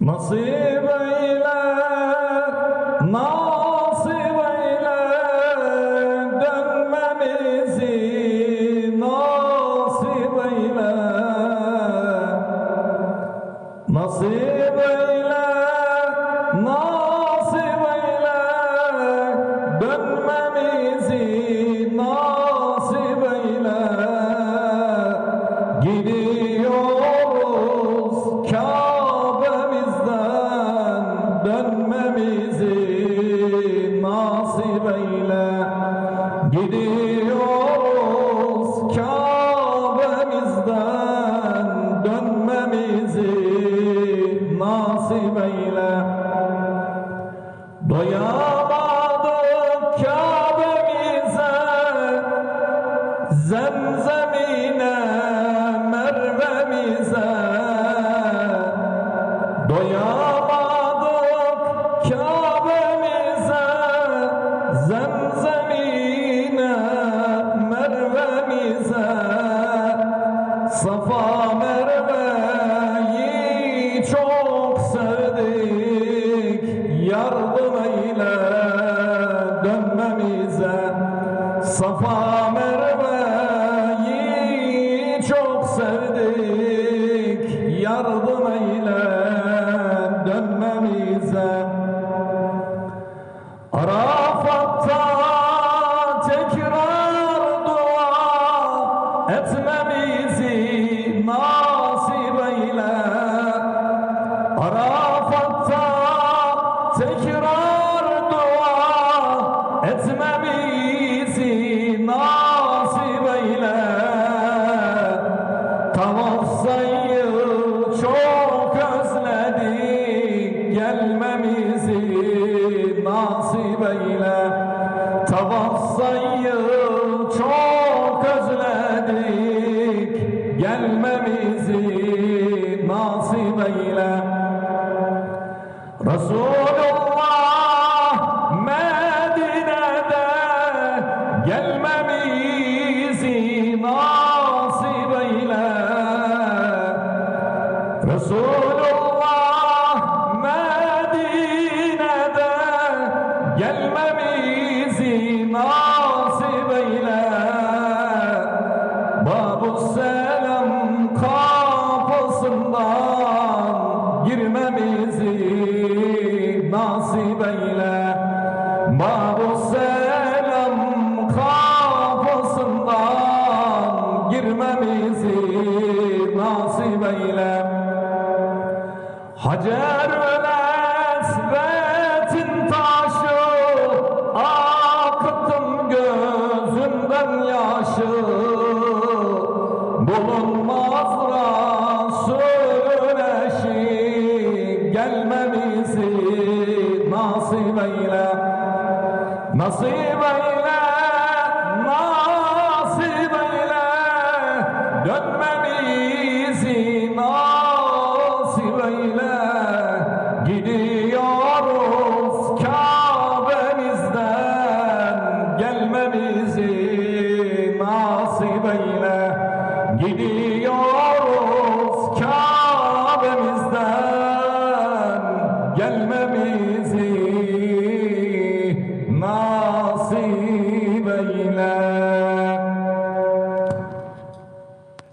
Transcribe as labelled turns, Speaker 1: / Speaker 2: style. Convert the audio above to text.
Speaker 1: Nasip eyle, nasip eyle dönmemizi nasip eyle. Nasip eyle, nasip Doyamadık Kabe'mize Zemzemine Merve'mize Doyamadık Kabe'mize Zemzemine Merve'mize çok sevdik Yardım eyle dönmemize Arafat'ta tekrar dua etmemizi nasip eyle. Arafat'ta tekrar Tavaf çok özledik gelmemizi nasip eyle. Tavaf çok özledik gelmemizi nasip eyle. Resulullah Medine'de gelmemizi nasip. Babu Selam kapısından girmemizi nasip eyle. Babu girmemizi nasip eyle. Hacer Esvet'in taşı Akıttım gözümden yaşı. Bulunmaz Resulün eşi Gelmemizi nasip eyle. Nasip eyle Rio